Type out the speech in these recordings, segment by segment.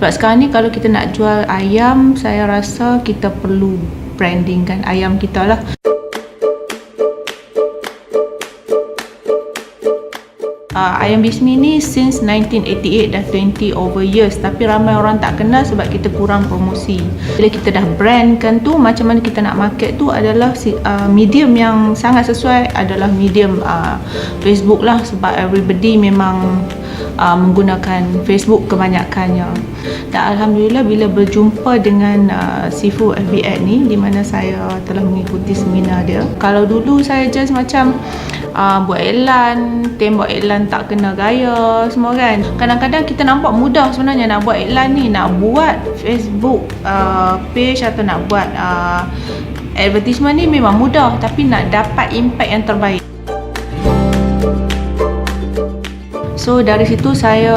Sebab sekarang ni kalau kita nak jual ayam, saya rasa kita perlu brandingkan ayam kita lah. Uh, ayam bismi ni since 1988 dah 20 over years tapi ramai orang tak kenal sebab kita kurang promosi. Bila kita dah brandkan tu macam mana kita nak market tu adalah uh, medium yang sangat sesuai adalah medium uh, Facebook lah sebab everybody memang uh, menggunakan Facebook kebanyakannya. Dan Alhamdulillah bila berjumpa dengan uh, Sifu FB ni di mana saya telah mengikuti seminar dia. Kalau dulu saya just macam uh, buat iklan, tembok iklan tak kena gaya semua kan. Kadang-kadang kita nampak mudah sebenarnya nak buat iklan ni, nak buat Facebook uh, page atau nak buat uh, advertisement ni memang mudah tapi nak dapat impact yang terbaik. So dari situ saya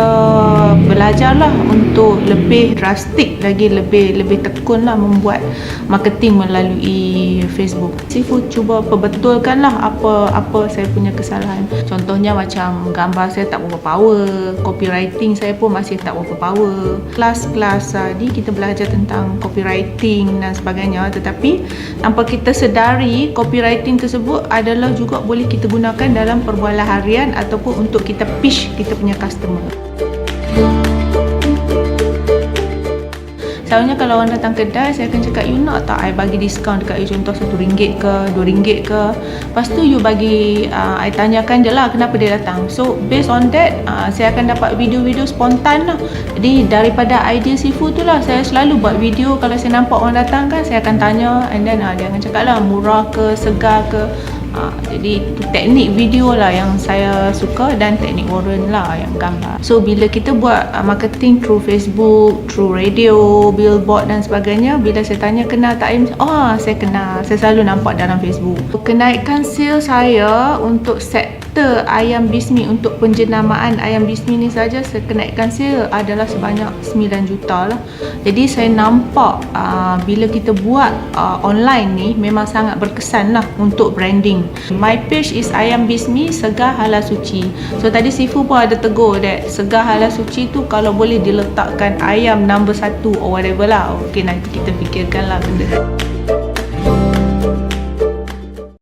belajarlah untuk lebih drastik lagi lebih lebih tekun lah membuat marketing melalui Facebook. Sifu cuba perbetulkan lah apa apa saya punya kesalahan. Contohnya macam gambar saya tak berapa power, copywriting saya pun masih tak berapa power. Kelas-kelas tadi kita belajar tentang copywriting dan sebagainya tetapi tanpa kita sedari copywriting tersebut adalah juga boleh kita gunakan dalam perbualan harian ataupun untuk kita pitch kita punya customer. Selalunya kalau orang datang kedai, saya akan cakap, you nak tak I bagi diskaun dekat you contoh RM1 ke, RM2 ke. Lepas tu you bagi, uh, I tanyakan je lah kenapa dia datang. So based on that, uh, saya akan dapat video-video spontan lah. Jadi daripada idea seafood tu lah, saya selalu buat video kalau saya nampak orang datang kan, saya akan tanya and then uh, dia akan cakap lah murah ke, segar ke. Ha, jadi teknik video lah yang saya suka dan teknik Warren lah yang gambar. So bila kita buat uh, marketing through Facebook, through radio, billboard dan sebagainya, bila saya tanya kenal tak Aim? Oh, saya kenal. Saya selalu nampak dalam Facebook. Kenaikan sale saya untuk sektor ayam bismi untuk penjenamaan ayam bismi ni saja saya kenaikan sale adalah sebanyak 9 juta lah. Jadi saya nampak uh, bila kita buat uh, online ni memang sangat berkesan lah untuk branding. My page is Ayam Bismi Segar Halal Suci. So tadi Sifu pun ada tegur that Segar Halal Suci tu kalau boleh diletakkan ayam number satu or whatever lah. Okay nanti kita fikirkan lah benda.